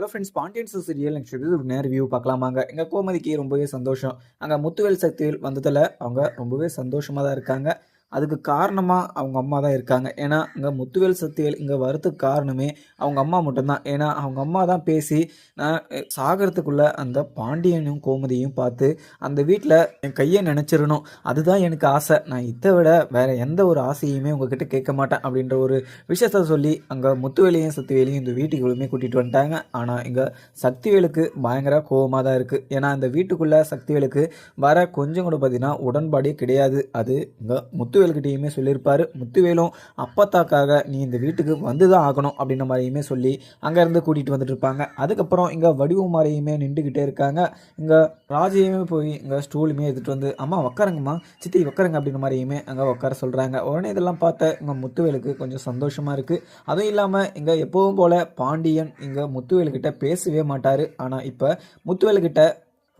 Hello friends Pandian serial next ஒரு நேர் view பார்க்கலாமாங்க. எங்கள் கோமதிக்கு ரொம்பவே சந்தோஷம். அங்கே முத்துவேல் சக்தியில் வந்ததில் அவங்க ரொம்பவே சந்தோஷமாக தான் இருக்காங்க. அதுக்கு காரணமாக அவங்க அம்மா தான் இருக்காங்க. ஏன்னா இங்கே முத்துவேல் சக்திவேல் இங்கே வரத்துக்கு காரணமே அவங்க அம்மா மட்டும்தான். ஏன்னா அவங்க அம்மா தான் பேசி நான் சாகிறதுக்குள்ளே அந்த பாண்டியனும் கோமதியும் பார்த்து அந்த வீட்டில் என் கையை நினச்சிடணும். அதுதான் எனக்கு ஆசை. நான் இதை விட வேறு எந்த ஒரு ஆசையுமே உங்ககிட்ட கேட்க மாட்டேன் அப்படின்ற ஒரு விஷயத்த சொல்லி அங்கே முத்துவேலையும் சக்திவேலையும் இந்த வீட்டுக்குள்ளுமே கூட்டிகிட்டு வந்துட்டாங்க. ஆனால் இங்கே சக்திவேலுக்கு பயங்கர கோவமாக தான் இருக்குது ஏன்னா அந்த வீட்டுக்குள்ளே சக்திவேலுக்கு வர கொஞ்சம் கூட பார்த்தீங்கன்னா உடன்பாடே கிடையாது. அது இங்கே முத்து முத்துவேலுக்கிட்டேயுமே சொல்லியிருப்பாரு. முத்துவேலும் அப்பத்தாக்காக நீ இந்த வீட்டுக்கு வந்து தான் ஆகணும் அப்படின்ற மாதிரியுமே சொல்லி அங்கேருந்து கூட்டிகிட்டு வந்துட்டு இருப்பாங்க. அதுக்கப்புறம் இங்கே வடிவுமாரையுமே நின்றுக்கிட்டே இருக்காங்க. இங்கே ராஜையுமே போய் இங்கே ஸ்டூலுமே எடுத்துகிட்டு வந்து அம்மா உக்காருங்கம்மா. சித்தி உக்காருங்க அப்படின்ற மாதிரியுமே அங்கே உட்கார சொல்கிறாங்க உடனே இதெல்லாம் பார்த்த இங்கே முத்துவேலுக்கு கொஞ்சம் சந்தோஷமாக இருக்குது அதுவும் இல்லாமல் இங்கே எப்போவும் போல் பாண்டியன் இங்கே முத்துவேலுக்கிட்ட பேசவே மாட்டார். ஆனால் இப்போ முத்துவேலுக்கிட்ட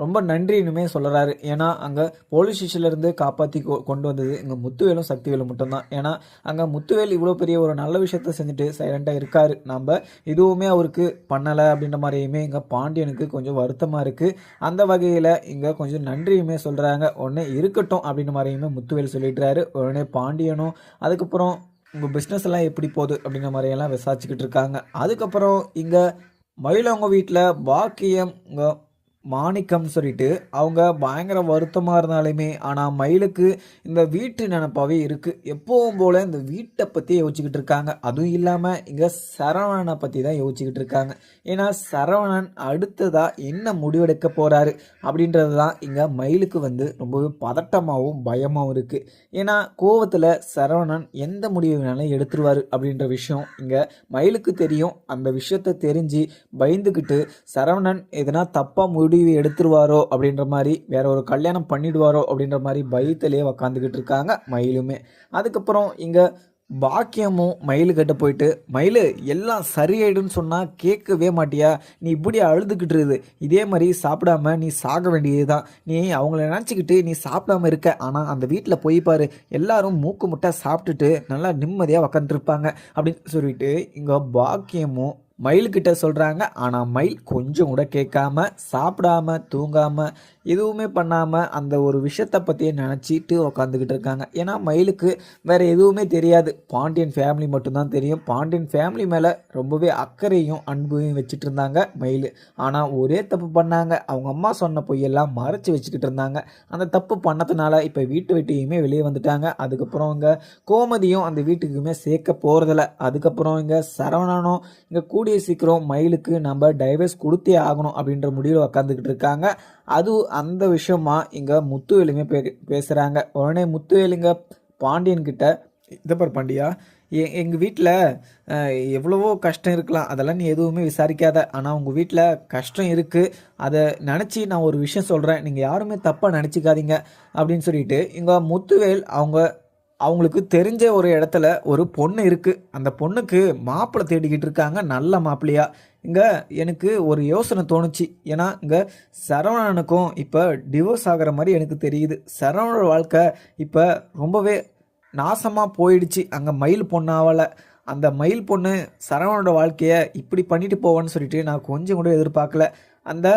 ரொம்ப நன்றினுமே சொல்கிறாரு ஏன்னா அங்கே போலீஸ் ஸ்டேஷன்லேருந்து காப்பாற்றி கொ கொண்டு வந்தது இங்கே முத்துவேலும் சக்திவேலும் மட்டும்தான். ஏன்னா அங்கே முத்துவேல் இவ்வளோ பெரிய ஒரு நல்ல விஷயத்த செஞ்சுட்டு சைலண்ட்டாக இருக்கார். நம்ம எதுவுமே அவருக்கு பண்ணலை அப்படின்ற மாதிரியுமே இங்கே பாண்டியனுக்கு கொஞ்சம் வருத்தமாக இருக்குது அந்த வகையில் இங்கே கொஞ்சம் நன்றியுமே சொல்கிறாங்க உடனே இருக்கட்டும் அப்படின்ற மாதிரியுமே முத்துவேல் சொல்லிடுறாரு. உடனே பாண்டியனும் அதுக்கப்புறம் உங்கள் பிஸ்னஸ் எல்லாம் எப்படி போகுது அப்படின்ற மாதிரியெல்லாம் விசாரிச்சுக்கிட்டு இருக்காங்க. அதுக்கப்புறம் இங்கே மயிலவங்க வீட்டில் பாக்கியம் இங்கே மாணிக்கம் சொல்லிட்டு அவங்க பயங்கர வருத்தமாக இருந்தாலுமே ஆனால் மயிலுக்கு இந்த வீட்டு நினப்பாகவே இருக்குது எப்பவும் போல் இந்த வீட்டை பற்றி யோசிச்சுக்கிட்டு இருக்காங்க. அதுவும் இல்லாமல் இங்கே சரவணனை பற்றி தான் யோசிச்சுக்கிட்டு இருக்காங்க. ஏன்னா சரவணன் அடுத்ததாக என்ன முடிவெடுக்க போகிறாரு அப்படின்றது தான் இங்கே மயிலுக்கு வந்து ரொம்பவே பதட்டமாகவும் பயமாகவும் இருக்குது ஏன்னா கோவத்தில் சரவணன் எந்த முடிவு வேணாலும் எடுத்துருவார் அப்படின்ற விஷயம் இங்கே மயிலுக்கு தெரியும். அந்த விஷயத்தை தெரிஞ்சு பயந்துக்கிட்டு சரவணன் எதனா தப்பாக முடி முடிவு எடுத்துருவாரோ அப்படின்ற மாதிரி வேற ஒரு கல்யாணம் பண்ணிடுவாரோ அப்படின்ற மாதிரி பயத்திலேயே உக்காந்துக்கிட்டு இருக்காங்க மயிலுமே. அதுக்கப்புறம் இங்கே பாக்கியமும் மயிலுக்கிட்ட போயிட்டு மயில் எல்லாம் சரியாயிடுன்னு சொன்னால் கேட்கவே மாட்டியா? நீ இப்படி அழுதுகிட்டு இதே மாதிரி சாப்பிடாம நீ சாக வேண்டியது தான் நீ அவங்கள நினச்சிக்கிட்டு நீ சாப்பிடாம இருக்க. ஆனால் அந்த வீட்டில் போய் பாரு. எல்லாரும் மூக்கு முட்டை சாப்பிட்டுட்டு நல்லா நிம்மதியாக உக்காந்துருப்பாங்க. அப்படின்னு சொல்லிட்டு இங்கே பாக்கியமும் மயில்கிட்ட சொல்கிறாங்க ஆனால் மயில் கொஞ்சம் கூட கேட்காம சாப்பிடாம தூங்காம எதுவுமே பண்ணாமல் அந்த ஒரு விஷயத்தை பற்றியே நினச்சிட்டு உக்காந்துக்கிட்டு இருக்காங்க. ஏன்னா மயிலுக்கு வேறு எதுவுமே தெரியாது. பாண்டியன் ஃபேமிலி மட்டும்தான் தெரியும். பாண்டியன் ஃபேமிலி மேலே ரொம்பவே அக்கறையும் அன்பையும் வச்சுட்டு இருந்தாங்க மயில். ஆனால் ஒரே தப்பு பண்ணாங்க. அவங்க அம்மா சொன்ன பொய்யெல்லாம் மறைச்சி வச்சுக்கிட்டு இருந்தாங்க. அந்த தப்பு பண்ணதுனால இப்போ வீட்டு விட்டையுமே வெளியே வந்துட்டாங்க. அதுக்கப்புறம் இங்கே கோமதியும் அந்த வீட்டுக்குமே சேர்க்க போகிறதில்ல அதுக்கப்புறம் இங்கே சரவணனும் இங்கே கூடி கூடிய சீக்கிரம் மயிலுக்கு நம்ம டைவர்ஸ் கொடுத்தே ஆகணும் அப்படின்ற முடிவில் உக்காந்துக்கிட்டு இருக்காங்க. அது அந்த விஷயமா இங்கே முத்துவேலுமே பே பேசுகிறாங்க உடனே முத்துவேலுங்க பாண்டியன்கிட்ட இதை பார் பாண்டியா எ எங்கள் வீட்டில் எவ்வளவோ கஷ்டம் இருக்கலாம். அதெல்லாம் நீ எதுவுமே விசாரிக்காத. ஆனால் உங்கள் வீட்டில் கஷ்டம் இருக்குது அதை நினச்சி நான் ஒரு விஷயம் சொல்கிறேன் நீங்கள் யாருமே தப்பாக நினச்சிக்காதீங்க. அப்படின்னு சொல்லிட்டு இங்கே முத்துவேல் அவங்க அவங்களுக்கு தெரிஞ்ச ஒரு இடத்துல ஒரு பொண்ணு இருக்குது அந்த பொண்ணுக்கு மாப்பிள்ளை தேடிக்கிட்டு இருக்காங்க. நல்ல மாப்பிள்ளையா. இங்கே எனக்கு ஒரு யோசனை தோணுச்சு. ஏன்னா இங்கே சரவணனுக்கும் இப்போ டிவோர்ஸ் ஆகிற மாதிரி எனக்கு தெரியுது. சரவணோட வாழ்க்கை இப்போ ரொம்பவே நாசமாக போயிடுச்சு. அங்கே மயில் பொண்ணாவலை அந்த மயில் பொண்ணு சரவணோட வாழ்க்கையை இப்படி பண்ணிட்டு போவேன்னு சொல்லிட்டு நான் கொஞ்சம் கூட எதிர்பார்க்கல. அந்த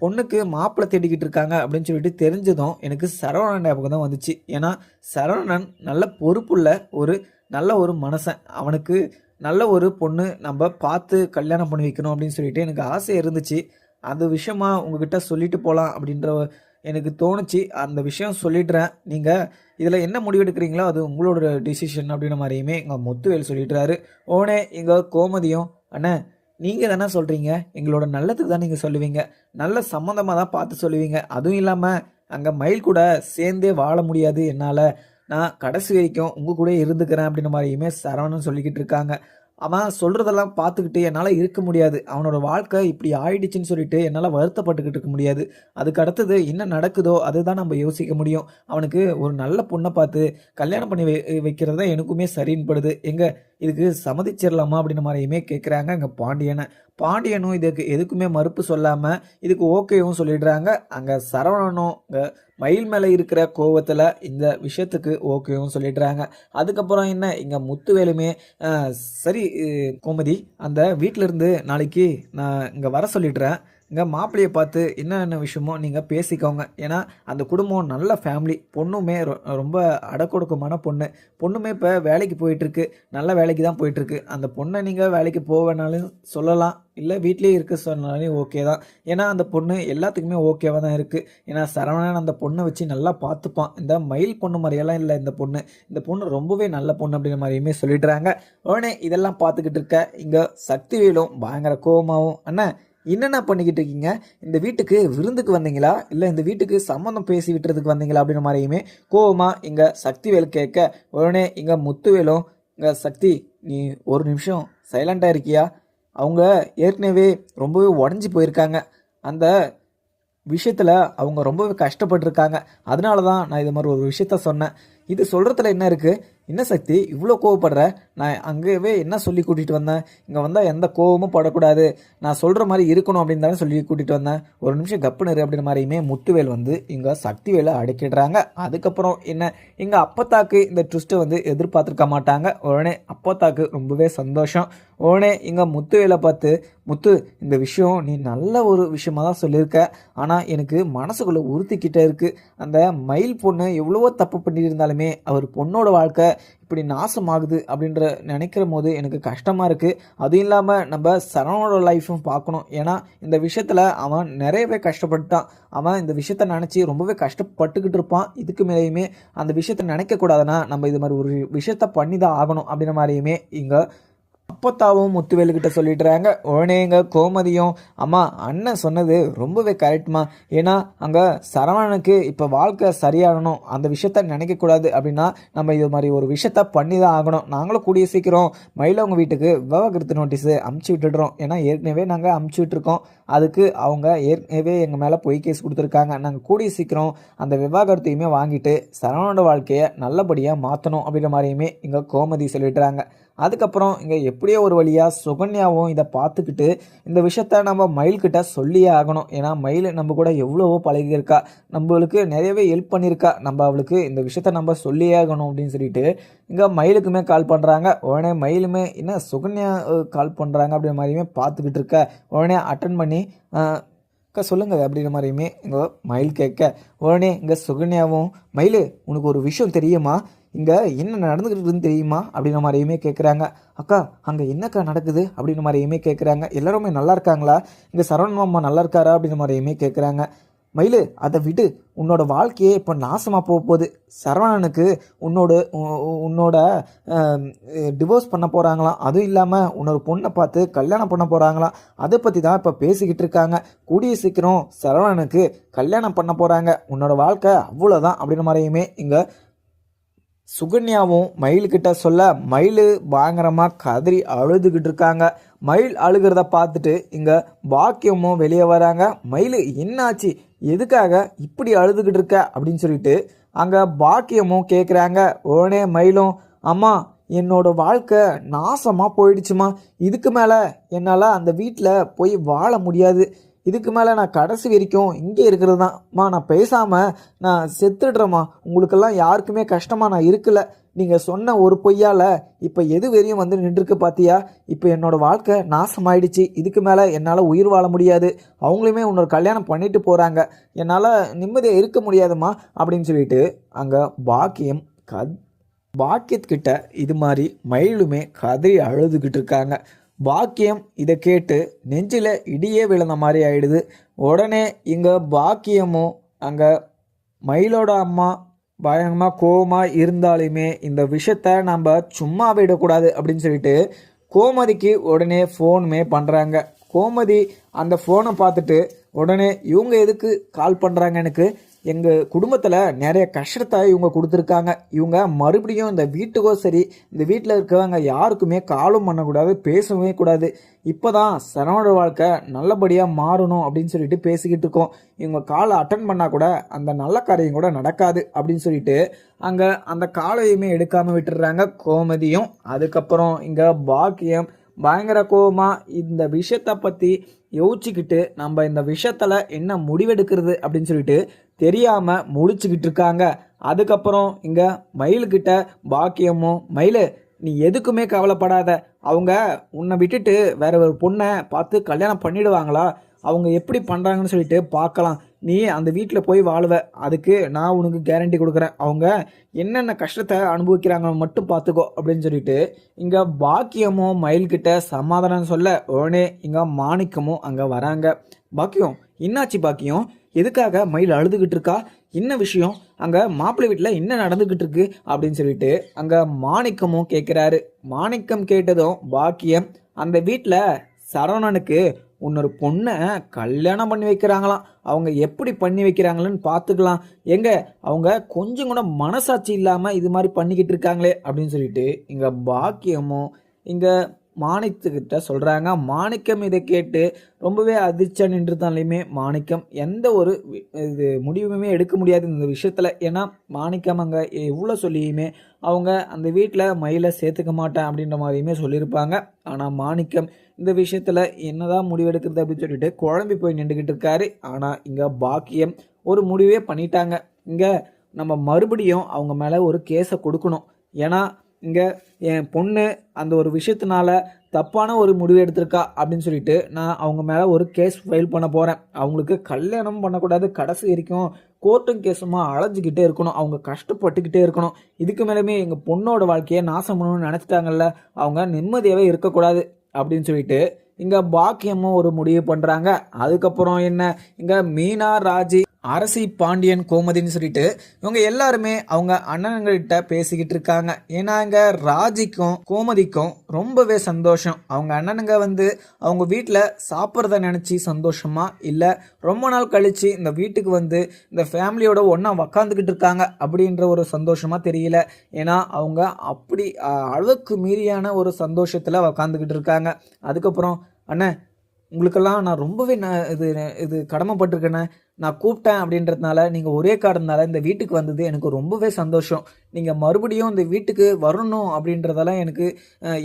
பொண்ணுக்கு மாப்பிள்ளை தேடிக்கிட்டு இருக்காங்க அப்படின்னு சொல்லிட்டு தெரிஞ்சதும் எனக்கு சரவணன் ஞாபகம் தான் வந்துச்சு. ஏன்னா சரவணன் நல்ல பொறுப்புள்ள ஒரு நல்ல ஒரு மனசன். அவனுக்கு நல்ல ஒரு பொண்ணு நம்ம பார்த்து கல்யாணம் பண்ணி வைக்கணும் அப்படின்னு சொல்லிட்டு எனக்கு ஆசை இருந்துச்சு. அந்த விஷயமா உங்ககிட்ட சொல்லிட்டு போகலாம் அப்படின்ற எனக்கு தோணுச்சு. அந்த விஷயம் சொல்லிடுறேன். நீங்கள் இதில் என்ன முடிவெடுக்கிறீங்களோ அது உங்களோட டிசிஷன் அப்படின்ற மாதிரியுமே எங்கள் முத்துவேல் சொல்லிடுறாரு. ஓனே எங்கள் கோமதியும் அண்ணன் நீங்கள் தானே சொல்கிறீங்க எங்களோட நல்லதுக்கு தான் நீங்கள் சொல்லுவீங்க. நல்ல சம்மந்தமாக தான் பார்த்து சொல்லுவீங்க. அதுவும் இல்லாமல் அங்கே மயில் கூட சேர்ந்தே வாழ முடியாது என்னால். நான் கடைசி வரைக்கும் உங்கள் கூட இருந்துக்கிறேன் அப்படின்ற மாதிரியுமே சரவணன் சொல்லிக்கிட்டு இருக்காங்க. அவன் சொல்கிறதெல்லாம் பார்த்துக்கிட்டு என்னால் இருக்க முடியாது. அவனோட வாழ்க்கை இப்படி ஆயிடுச்சுன்னு சொல்லிட்டு என்னால் வருத்தப்பட்டுக்கிட்டு இருக்க முடியாது. அதுக்கு அடுத்தது என்ன நடக்குதோ அதுதான் நம்ம யோசிக்க முடியும். அவனுக்கு ஒரு நல்ல பொண்ணை பார்த்து கல்யாணம் பண்ணி வை வைக்கிறது தான் எனக்குமே சரின்னு படுது. எங்கள் இதுக்கு சம்மதிச்சிடலாமா அப்படின்ற மாதிரியுமே கேட்குறாங்க அங்கே பாண்டியனை பாண்டியனும் இதுக்கு எதுக்குமே மறுப்பு சொல்லாமல் இதுக்கு ஓகேவும் சொல்லிடுறாங்க. அங்கே சரவணனும் இங்கே மயில் மேலே இருக்கிற கோவத்தில் இந்த விஷயத்துக்கு ஓகேவும் சொல்லிடுறாங்க. அதுக்கப்புறம் என்ன? இங்கே முத்துவேலுமே சரி கோமதி அந்த வீட்டிலேருந்து நாளைக்கு நான் இங்கே வர சொல்லிடுறேன். இங்கே மாப்பிள்ளையை பார்த்து என்னென்ன விஷயமோ நீங்கள் பேசிக்கோங்க. ஏன்னா அந்த குடும்பம் நல்ல ஃபேமிலி பொண்ணுமே ரொ- ரொம்ப அடக்கொடுக்கமான பொண்ணு. பொண்ணுமே இப்போ வேலைக்கு போயிட்டுருக்கு. நல்ல வேலைக்கு தான் போயிட்டுருக்கு. அந்த பொண்ணை நீங்கள் வேலைக்கு போவேனாலும் சொல்லலாம். இல்லை வீட்லேயே இருக்க சொன்னாலும் ஓகே தான். ஏன்னா அந்த பொண்ணு எல்லாத்துக்குமே ஓகேவாக தான் இருக்குது ஏன்னா சரவணன் அந்த பொண்ணை வச்சு நல்லா பார்த்துப்பான். இந்த மயில் பொண்ணு மாதிரியெல்லாம் இல்லை இந்த பொண்ணு. இந்த பொண்ணு ரொம்பவே நல்ல பொண்ணு அப்படின்ற மாதிரியுமே சொல்லிடுறாங்க. உடனே இதெல்லாம் பார்த்துக்கிட்டு இருக்க இங்கே சக்திவேலும் பயங்கர கோபமாகவும் அண்ணன் என்னென்ன பண்ணிக்கிட்டு இருக்கீங்க? இந்த வீட்டுக்கு விருந்துக்கு வந்தீங்களா? இல்லை இந்த வீட்டுக்கு சம்மந்தம் பேசி விட்டுறதுக்கு வந்தீங்களா? அப்படின்ற மாதிரியுமே கோவமாக இங்கே சக்திவேல் கேட்க உடனே இங்கே முத்துவேலும் இங்கே சக்தி நீ ஒரு நிமிஷம் சைலண்டாக இருக்கியா? அவங்க ஏற்கனவே ரொம்பவே உடஞ்சி போயிருக்காங்க. அந்த விஷயத்தில் அவங்க ரொம்பவே கஷ்டப்பட்டிருக்காங்க. அதனால தான் நான் இது மாதிரி ஒரு விஷயத்த சொன்னேன். இது சொல்கிறதுல என்ன இருக்குது என்ன சக்தி? இவ்வளோ கோவப்படுற? நான் அங்கேயே என்ன சொல்லி கூட்டிகிட்டு வந்தேன்? இங்கே வந்தால் எந்த கோவமும் படக்கூடாது. நான் சொல்கிற மாதிரி இருக்கணும் அப்படின்னு தானே சொல்லி கூட்டிகிட்டு வந்தேன். ஒரு நிமிஷம் கப்புனரு அப்படின்ற மாதிரியுமே முத்துவேல் வந்து இங்கே சக்திவேலை அடக்கிடுறாங்க. அதுக்கப்புறம் என்ன? இங்கே அப்பத்தாக்கு இந்த ட்விஸ்ட்டை வந்து எதிர்பார்த்துருக்க மாட்டாங்க. உடனே அப்பத்தாக்கு ரொம்பவே சந்தோஷம். உடனே இங்கே முத்துவேலை பார்த்து முத்து இந்த விஷயம் நீ நல்ல ஒரு விஷயமா தான் சொல்லியிருக்க. ஆனால் எனக்கு மனசுக்குள்ளே உறுத்திக்கிட்டே இருக்குது அந்த மயில் பொண்ணு எவ்வளவோ தப்பு பண்ணியிருந்தாலும் அவர் பொண்ணோட வாழ்க்கை இப்படி நாசமாகுது அப்படின்ற நினைக்கிற போது எனக்கு கஷ்டமாக இருக்குது அதுவும் இல்லாமல் நம்ம சரவணோட லைஃப்பும் பார்க்கணும். ஏன்னா இந்த விஷயத்தில் அவன் நிறையவே கஷ்டப்பட்டான் அவன் இந்த விஷயத்த நினச்சி ரொம்பவே கஷ்டப்பட்டுக்கிட்டு இருப்பான். இதுக்கு மேலேயுமே அந்த விஷயத்த நினைக்கக்கூடாதுன்னா நம்ம இது மாதிரி ஒரு விஷயத்த பண்ணி தான் ஆகணும் அப்படின்ற மாதிரியுமே இங்கே அப்பத்தாவும் முத்துவேலுக்கிட்ட சொல்லிடுறாங்க. உடனேங்க கோமதியும் அம்மா அண்ணன் சொன்னது ரொம்பவே கரெக்ட்மா ஏன்னா அங்கே சரவணனுக்கு இப்போ வாழ்க்கை சரியாகணும். அந்த விஷயத்த நினைக்கக்கூடாது அப்படின்னா நம்ம இது மாதிரி ஒரு விஷயத்த பண்ணி தான் ஆகணும். நாங்களும் கூடிய சீக்கிரம் மயிலவங்க வீட்டுக்கு விவாகரத்து நோட்டீஸு அமுச்சு விட்டுடுறோம். ஏன்னா ஏற்கனவே நாங்கள் அமுச்சு விட்டுருக்கோம். அதுக்கு அவங்க ஏற்கனவே எங்கள் மேலே பொய் கேஸ் கொடுத்துருக்காங்க. நாங்கள் கூடிய சீக்கிரம் அந்த விவாகரத்தையுமே வாங்கிட்டு சரவணோட வாழ்க்கையை நல்லபடியாக மாற்றணும் அப்படின்ற மாதிரியுமே இங்கே கோமதி சொல்லிடுறாங்க. அதுக்கப்புறம் இங்கே எப்படியோ ஒரு வழியாக சுகன்யாவும் இதை பார்த்துக்கிட்டு இந்த விஷயத்த நம்ம மயில்கிட்ட சொல்லியே ஆகணும். ஏன்னா மயில் நம்ம கூட எவ்வளவோ பழகியிருக்கா. நம்மளுக்கு நிறையவே ஹெல்ப் பண்ணியிருக்கா. நம்ம அவளுக்கு இந்த விஷயத்த நம்ம சொல்லியே ஆகணும் அப்படின்னு சொல்லிட்டு இங்கே மயிலுக்குமே கால் பண்ணுறாங்க உடனே மயிலுமே என்ன சுகன்யா கால் பண்ணுறாங்க அப்படின்ற மாதிரியுமே பார்த்துக்கிட்டு இருக்க. உடனே அட்டன் பண்ணி அக்கா சொல்லுங்க அப்படின்ற மாதிரியுமே இங்கே மயில் கேட்க. உடனே இங்கே சுகன்யாவும் மயில் உனக்கு ஒரு விஷயம் தெரியுமா? இங்கே என்ன நடந்துக்கிட்டு இருக்குதுன்னு தெரியுமா? அப்படின்ற மாதிரியுமே கேட்குறாங்க அக்கா அங்கே என்னக்கா நடக்குது? அப்படின்ற மாதிரியுமே கேட்குறாங்க எல்லாருமே நல்லா இருக்காங்களா? இங்கே சரவணன் மாமா நல்லா இருக்காரா? அப்படின்ற மாதிரியுமே கேட்குறாங்க மயிலு அதை விடு. உன்னோட வாழ்க்கையே இப்போ நாசமாக போக போகுது. சரவணனுக்கு உன்னோட உன்னோட டிவோர்ஸ் பண்ண போகிறாங்களாம் அதுவும் இல்லாமல் உன்னோட பொண்ணை பார்த்து கல்யாணம் பண்ண போகிறாங்களாம் அதை பற்றி தான் இப்போ பேசிக்கிட்டு இருக்காங்க. கூடிய சீக்கிரம் சரவணனுக்கு கல்யாணம் பண்ண போகிறாங்க உன்னோட வாழ்க்கை அவ்வளோதான் அப்படின்ற மாதிரியுமே இங்கே சுகன்யாவும் மயில்கிட்ட சொல்ல மயில் பயங்கரமாக கதறி அழுதுகிட்டு இருக்காங்க. மயில் அழுகிறத பார்த்துட்டு இங்கே பாக்கியமும் வெளியே வராங்க. மயில் என்னாச்சு? எதுக்காக இப்படி அழுதுகிட்டு இருக்க? அப்படின்னு சொல்லிட்டு அங்கே பாக்கியமும் கேட்குறாங்க உடனே மயிலும் அம்மா என்னோட வாழ்க்கை நாசமாக போயிடுச்சுமா. இதுக்கு மேலே என்னால் அந்த வீட்டில் போய் வாழ முடியாது. இதுக்கு மேலே நான் கடைசி வரைக்கும் இங்கே இருக்கிறது தான்மா நான் பேசாமல் நான் செத்துடுறேம்மா. உங்களுக்கெல்லாம் யாருக்குமே கஷ்டமாக நான் இருக்கல. நீங்கள் சொன்ன ஒரு பொய்யால் இப்போ எது வரையும் வந்து நின்றுருக்கு பார்த்தியா இப்போ என்னோடய வாழ்க்கை நாசமாயிடுச்சு. இதுக்கு மேலே என்னால் உயிர் வாழ முடியாது. அவங்களுமே உன்னோட கல்யாணம் பண்ணிட்டு போகிறாங்க என்னால் நிம்மதியாக இருக்க முடியாதும்மா அப்படின்னு சொல்லிட்டு அங்கே பாக்கியம் கத் பாக்கியத்துக்கிட்ட இது மாதிரி மயிலுமே கதறி அழுதுகிட்டு இருக்காங்க. பாக்கியம் இதை கேட்டு நெஞ்சில் இடியே விழுந்த மாதிரி ஆயிடுது. உடனே இங்கே பாக்கியமும் அங்கே மயிலோட அம்மா பயங்கரமாக கோபமாக இருந்தாலுமே இந்த விஷயத்த நம்ம சும்மா விடக்கூடாது அப்படின்னு சொல்லிட்டு கோமதிக்கு உடனே ஃபோனுமே பண்ணுறாங்க கோமதி அந்த ஃபோனை பார்த்துட்டு உடனே இவங்க எதுக்கு கால் பண்ணுறாங்க எனக்கு? எங்கள் குடும்பத்தில் நிறைய கஷ்டத்தை இவங்க கொடுத்துருக்காங்க. இவங்க மறுபடியும் இந்த வீட்டுக்கோ சரி இந்த வீட்டில் இருக்கிறவங்க யாருக்குமே காலும் பண்ணக்கூடாது பேசவே கூடாது. இப்போ தான் சரவண வாழ்க்கை நல்லபடியாக மாறணும் அப்படின்னு சொல்லிட்டு பேசிக்கிட்டு இருக்கோம். இவங்க காலை அட்டன் பண்ணால் கூட அந்த நல்ல காரியம் கூட நடக்காது அப்படின்னு சொல்லிட்டு அங்கே அந்த காலையுமே எடுக்காமல் விட்டுடுறாங்க கோமதியும். அதுக்கப்புறம் இங்கே பாக்கியம். பயங்கர கோபமாக இந்த விஷயத்தை பற்றி யோசிச்சுக்கிட்டு நம்ம இந்த விஷயத்தில் என்ன முடிவெடுக்கிறது அப்படின்னு சொல்லிட்டு தெரியாமல் முடிச்சுக்கிட்டு இருக்காங்க. அதுக்கப்புறம் இங்கே மயிலுக்கிட்ட பாக்கியமும் மயிலு நீ எதுக்குமே கவலைப்படாத. அவங்க உன்னை விட்டுட்டு வேற ஒரு பொண்ணை பார்த்து கல்யாணம் பண்ணிடுவாங்களா? அவங்க எப்படி பண்ணுறாங்கன்னு சொல்லிட்டு பார்க்கலாம். நீ அந்த வீட்டில் போய் வாழுவ. அதுக்கு நான் உனக்கு கேரண்டி கொடுக்குறேன். அவங்க என்னென்ன கஷ்டத்தை அனுபவிக்கிறாங்க மட்டும் பார்த்துக்கோ அப்படின்னு சொல்லிட்டு இங்கே பாக்கியமும் மயில்கிட்ட சமாதானம் சொல்ல உடனே இங்கே மாணிக்கமும் அங்கே வராங்க. பாக்கியம் என்னாச்சு பாக்கியம்? எதுக்காக மயில் அழுதுகிட்டு இருக்கா? என்ன விஷயம்? அங்கே மாப்பிள்ளை வீட்டில் என்ன நடந்துக்கிட்டு இருக்கு? அப்படின்னு சொல்லிட்டு அங்கே மாணிக்கமும் கேட்குறாரு மாணிக்கம் கேட்டதும் பாக்கியம் அந்த வீட்டில் சரவணனுக்கு இன்னொரு பொண்ணை கல்யாணம் பண்ணி வைக்கிறாங்களாம். அவங்க எப்படி பண்ணி வைக்கிறாங்களன்னு பார்த்துக்கலாம். எங்க? அவங்க கொஞ்சம் கூட மனசாட்சி இல்லாமல் இது மாதிரி பண்ணிக்கிட்டு இருக்காங்களே அப்படின்னு சொல்லிட்டு இங்கே பாக்கியமும் இங்கே மாணிக்கத்துக்கிட்ட சொல்கிறாங்க மாணிக்கம் இதை கேட்டு ரொம்பவே அதிர்ச்சியாக நின்றுதாலையுமே மாணிக்கம் எந்த ஒரு இது முடிவுமே எடுக்க முடியாது இந்த விஷயத்தில். ஏன்னா மாணிக்கம் அங்கே எவ்வளோ சொல்லியுமே அவங்க அந்த வீட்டில் மயிலை சேர்த்துக்க மாட்டேன் அப்படின்ற மாதிரியுமே சொல்லியிருப்பாங்க. ஆனால் மாணிக்கம் இந்த விஷயத்தில் என்னதான் முடிவெடுக்கிறது அப்படின்னு சொல்லிட்டு குழம்பி போய் நின்றுக்கிட்டு இருக்காரு. ஆனால் இங்கே பாக்கியம் ஒரு முடிவே பண்ணிட்டாங்க. இங்கே நம்ம மறுபடியும் அவங்க மேலே ஒரு கேஸை கொடுக்கணும். ஏன்னா இங்கே என் பொண்ணு அந்த ஒரு விஷயத்தினால தப்பான ஒரு முடிவு எடுத்திருக்கா அப்படின்னு சொல்லிட்டு நான் அவங்க மேலே ஒரு கேஸ் ஃபைல் பண்ண போகிறேன் அவங்களுக்கு கல்யாணம் பண்ணக்கூடாது கடைசி வரைக்கும் கோர்ட்டும் கேஸுமா அழைஞ்சிக்கிட்டே இருக்கணும். அவங்க கஷ்டப்பட்டுக்கிட்டே இருக்கணும். இதுக்கு மேலேயுமே எங்கள் பொண்ணோட வாழ்க்கையை நாசம் பண்ணணும்னு நினச்சிட்டாங்கல்ல அவங்க நிம்மதியாகவே இருக்கக்கூடாது அப்படின்னு சொல்லிட்டு இங்கே பாக்கியமும் ஒரு முடிவு பண்ணுறாங்க அதுக்கப்புறம் என்ன? இங்கே மீனா ராஜி அரசி பாண்டியன் கோமதின்னு சொல்லிட்டு இவங்க எல்லாருமே அவங்க அண்ணன்கள்கிட்ட பேசிக்கிட்டு இருக்காங்க. ஏன்னா இங்க ராஜிக்கும் கோமதிக்கும் ரொம்பவே சந்தோஷம். அவங்க அண்ணனுங்க வந்து அவங்க வீட்டில் சாப்பிட்றத நினச்சி சந்தோஷமா இல்லை ரொம்ப நாள் கழித்து இந்த வீட்டுக்கு வந்து இந்த ஃபேமிலியோட ஒன்றா உக்காந்துக்கிட்டு இருக்காங்க அப்படின்ற ஒரு சந்தோஷமாக தெரியல. ஏன்னா அவங்க அப்படி அளவுக்கு மீறியான ஒரு சந்தோஷத்தில் உக்காந்துக்கிட்டு இருக்காங்க. அதுக்கப்புறம் அண்ணன் உங்களுக்கெல்லாம் நான் ரொம்பவே நான் இது இது கடமைப்பட்டிருக்கேண்ணே நான் கூப்பிட்டேன் அப்படின்றதுனால நீங்கள் ஒரே காரணனால இந்த வீட்டுக்கு வந்தது எனக்கு ரொம்பவே சந்தோஷம். நீங்கள் மறுபடியும் இந்த வீட்டுக்கு வரணும் அப்படின்றதெல்லாம் எனக்கு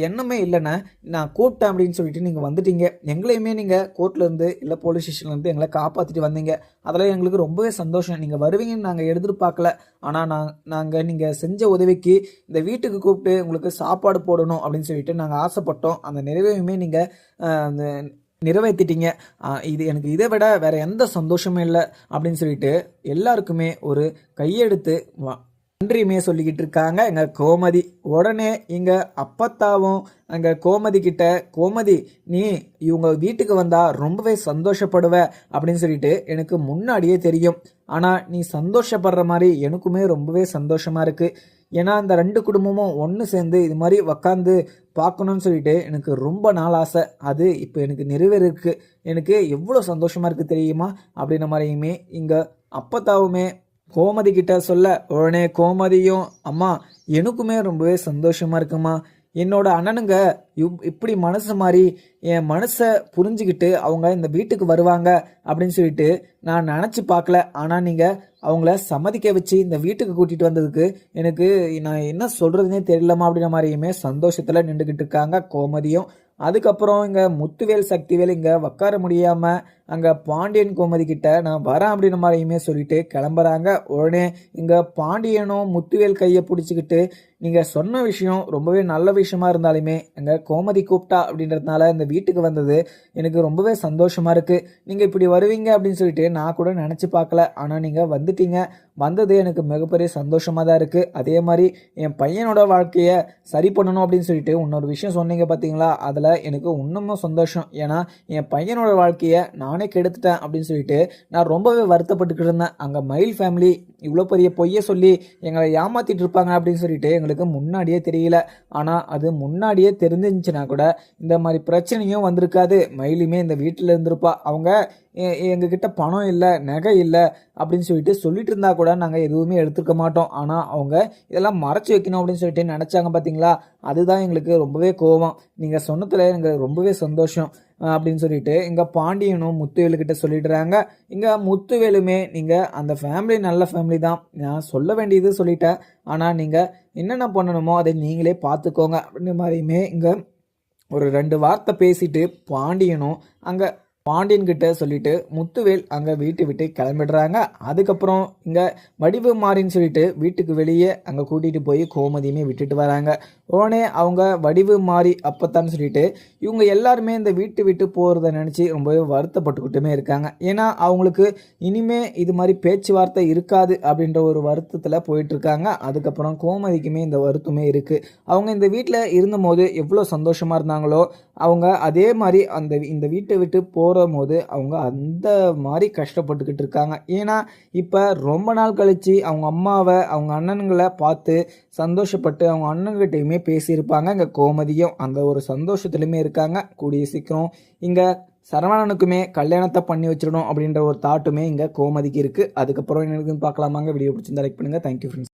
எண்ணமே இல்லைண்ணே. நான் கூப்பிட்டேன் அப்படின்னு சொல்லிட்டு நீங்கள் வந்துட்டீங்க. எங்களையுமே நீங்கள் கோர்ட்லேருந்து இல்லை போலீஸ் ஸ்டேஷன்லேருந்து எங்களை காப்பாற்றிட்டு வந்தீங்க. அதெல்லாம் எங்களுக்கு ரொம்பவே சந்தோஷம். நீங்கள் வருவீங்கன்னு நாங்கள் எதிர்பார்க்கல. ஆனால் நான் நாங்கள் நீங்கள் செஞ்ச உதவிக்கு இந்த வீட்டுக்கு கூப்பிட்டு உங்களுக்கு சாப்பாடு போடணும் அப்படின்னு சொல்லிட்டு நாங்கள் ஆசைப்பட்டோம். அந்த நிறைவையுமே நீங்கள் நிறைவேற்றிட்டீங்க இது எனக்கு இதை விட வேற எந்த சந்தோஷமும் இல்லை அப்படின்னு சொல்லிட்டு எல்லாருக்குமே ஒரு கையெடுத்து வ- நன்றியுமே சொல்லிக்கிட்டு இருக்காங்க. எங்கள் கோமதி உடனே இங்கே அப்பத்தாவும் அங்கே கோமதி கிட்ட கோமதி நீ இவங்க வீட்டுக்கு வந்தால் ரொம்பவே சந்தோஷப்படுவ அப்படின்னு சொல்லிட்டு எனக்கு முன்னாடியே தெரியும். ஆனால் நீ சந்தோஷப்படுற மாதிரி எனக்குமே ரொம்பவே சந்தோஷமாக இருக்குது ஏன்னா அந்த ரெண்டு குடும்பமும் ஒன்று சேர்ந்து இது மாதிரி உக்காந்து பார்க்கணும்னு சொல்லிட்டு எனக்கு ரொம்ப நாள் ஆசை. அது இப்போ எனக்கு நிறைவேறிருக்கு. எனக்கு எவ்வளோ சந்தோஷமாக இருக்குது தெரியுமா? அப்படின்ற மாதிரியுமே இங்கே அப்பத்தாவுமே கோமதி கிட்ட சொல்ல உடனே கோமதியும் அம்மா எனக்குமே ரொம்பவே சந்தோஷமாக இருக்குமா? என்னோட அண்ணனுங்க இவ்- இப்படி மனசு மாதிரி என் மனசை புரிஞ்சுக்கிட்டு அவங்க இந்த வீட்டுக்கு வருவாங்க அப்படின்னு சொல்லிட்டு நான் நினச்சி பார்க்கல. ஆனால் நீங்கள் அவங்கள சம்மதிக்க வச்சு இந்த வீட்டுக்கு கூட்டிகிட்டு வந்ததுக்கு எனக்கு நான் என்ன சொல்கிறதுனே தெரியலமா அப்படின்ற மாதிரியுமே சந்தோஷத்தில் நின்றுக்கிட்டு இருக்காங்க கோமதியும். அதுக்கப்புறம் இங்கே முத்துவேல் சக்திவேல் இங்கே உட்கார முடியாமல் அங்கே பாண்டியன் கோமதி கிட்ட நான் வரேன் அப்படின்ற மாதிரியுமே சொல்லிட்டு கிளம்புறாங்க. உடனே இங்கே பாண்டியனும் முத்துவேல் கையை பிடிச்சிக்கிட்டு நீங்கள் சொன்ன விஷயம் ரொம்பவே நல்ல விஷயமா இருந்தாலுமே அங்கே கோமதி கூப்பிட்டா அப்படின்றதுனால இந்த வீட்டுக்கு வந்தது எனக்கு ரொம்பவே சந்தோஷமாக இருக்குது நீங்கள் இப்படி வருவீங்க அப்படின்னு சொல்லிட்டு நான் கூட நினச்சி பார்க்கல. ஆனால் நீங்கள் வந்துட்டீங்க. வந்தது எனக்கு மிகப்பெரிய சந்தோஷமாக தான் இருக்குது அதே மாதிரி என் பையனோட வாழ்க்கையை சரி பண்ணணும் அப்படின்னு சொல்லிட்டு இன்னொரு விஷயம் சொன்னீங்க பார்த்தீங்களா அதில் எனக்கு இன்னமும் சந்தோஷம். ஏன்னா என் பையனோட வாழ்க்கையை நானே கெடுத்துட்டேன் அப்படின்னு சொல்லிட்டு நான் ரொம்பவே வருத்தப்பட்டுக்கிட்டு இருந்தேன். அங்கே மயில் ஃபேமிலி இவ்வளோ பெரிய பொய்யை சொல்லி எங்களை ஏமாத்திட்டு இருப்பாங்க அப்படின்னு சொல்லிட்டு எங்களுக்கு முன்னாடியே தெரியல. ஆனால் அது முன்னாடியே தெரிஞ்சிருந்துச்சுன்னா கூட இந்த மாதிரி பிரச்சனையும் வந்திருக்காது. மயிலுமே இந்த வீட்டில் இருந்திருப்பா. அவங்க எங்ககிட்ட பணம் இல்லை நகை இல்லை அப்படின்னு சொல்லிட்டு சொல்லிட்டு இருந்தா கூட நாங்கள் எதுவுமே எடுத்துக்க மாட்டோம். ஆனால் அவங்க இதெல்லாம் மறைச்சி வைக்கணும் அப்படின்னு சொல்லிட்டு நினச்சாங்க பார்த்தீங்களா அதுதான் எங்களுக்கு ரொம்பவே கோவம். நீங்கள் சொன்னதில் எங்களுக்கு ரொம்பவே சந்தோஷம் அப்படின்னு சொல்லிட்டு இங்கே பாண்டியனும் முத்துவேலுக்கிட்ட சொல்லிடுறாங்க. இங்கே முத்துவேலுமே நீங்கள் அந்த ஃபேமிலி நல்ல ஃபேமிலி தான். நான் சொல்ல வேண்டியது சொல்லிட்டேன். ஆனால் நீங்கள் என்னென்ன பண்ணணுமோ அதை நீங்களே பார்த்துக்கோங்க அப்படின்ற மாதிரியுமே இங்கே ஒரு ரெண்டு வார்த்தை பேசிட்டு பாண்டியனும் அங்கே பாண்டியன் கிட்ட சொல்லிட்டு முத்துவேல் அங்கே வீட்டை விட்டு கிளம்பிடுறாங்க. அதுக்கப்புறம் இங்கே வடிவு மாறின்னு சொல்லிட்டு வீட்டுக்கு வெளியே அங்கே கூட்டிகிட்டு போய் கோமதியுமே விட்டுட்டு வராங்க. உடனே அவங்க வடிவு மாறி அப்பத்தான்னு சொல்லிட்டு இவங்க எல்லாருமே இந்த வீட்டு விட்டு போகிறத நினச்சி ரொம்பவே வருத்தப்பட்டுக்கிட்டுமே இருக்காங்க. ஏன்னா அவங்களுக்கு இனிமே இது மாதிரி பேச்சுவார்த்தை இருக்காது அப்படின்ற ஒரு வருத்தத்தில் போயிட்டுருக்காங்க அதுக்கப்புறம் கோமதிக்குமே இந்த வருத்தமே இருக்குது அவங்க இந்த வீட்டில் இருந்தபோது எவ்வளோ சந்தோஷமாக இருந்தாங்களோ அவங்க அதே மாதிரி அந்த இந்த வீட்டை விட்டு போகிற போது அவங்க அந்த மாதிரி கஷ்டப்பட்டுக்கிட்டு இருக்காங்க. ஏன்னா இப்போ ரொம்ப நாள் கழித்து அவங்க அம்மாவை அவங்க அண்ணனுங்களை பார்த்து சந்தோஷப்பட்டு அவங்க அண்ணன்கிட்டையுமே பேசியிருப்பாங்க. இங்கே கோமதியும் அந்த ஒரு சந்தோஷத்துலையுமே இருக்காங்க. கூடிய சீக்கிரம் இங்கே சரவணனுக்குமே கல்யாணத்தை பண்ணி வச்சிடணும் அப்படின்ற ஒரு தாட்டுமே இங்கே கோமதிக்கு இருக்குது அதுக்கப்புறம் என்னதுன்னு பார்க்கலாமாங்க. வீடியோ பிடிச்சிருந்தா லைக் பண்ணுங்கள் தேங்க்யூ ஃப்ரெண்ட்ஸ்